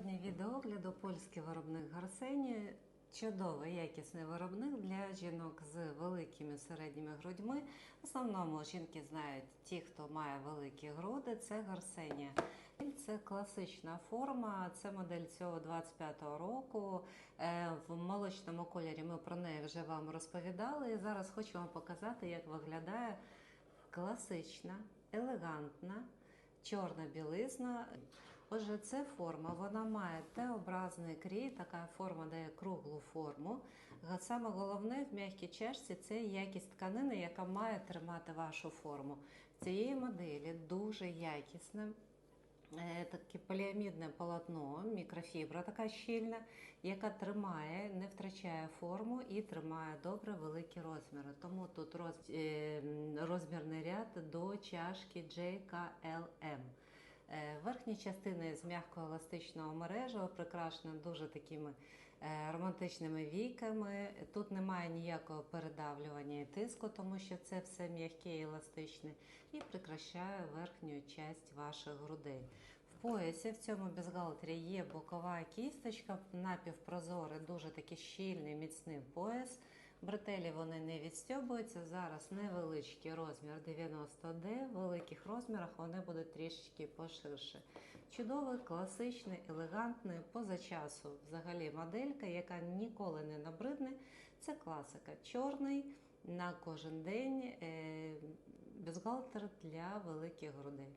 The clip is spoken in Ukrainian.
Сьогодні відеогляду польський виробник Гарсені. Чудовий якісний виробник для жінок з великими середніми грудьми. В основному жінки знають ті, хто має великі груди, це Гарсенія. Це класична форма, це модель цього 25-го року. Е, В молочному кольорі ми про неї вже вам розповідали. І зараз хочу вам показати, як виглядає класична, елегантна, чорна білизна. Отже, це форма, вона має Т-образний крій, така форма дає круглу форму. Саме головне в м'якій чашці це якість тканини, яка має тримати вашу форму. Цієї моделі дуже якісне. е, Таке поліамідне полотно, мікрофібра така щільна, яка тримає, не втрачає форму і тримає добре великі розміри. Тому тут роз, е, розмірний ряд до чашки JKLM. Верхні частини з м'якого еластичного мережа прикрашена дуже такими е, романтичними війками. Тут немає ніякого передавлювання і тиску, тому що це все м'яке і еластичне, і прикрашає верхню часть ваших грудей. В поясі в цьому бюстгальтері є бокова кісточка, напівпрозорий, дуже такий щільний, міцний пояс. Бретелі вони не відстьобуються. Зараз невеличкий розмір 90D, в великих розмірах вони будуть трішечки поширше. Чудовий, класичний, елегантний, поза часу взагалі моделька, яка ніколи не набридне. Це класика. Чорний на кожен день е, бюстгальтер для великих грудей.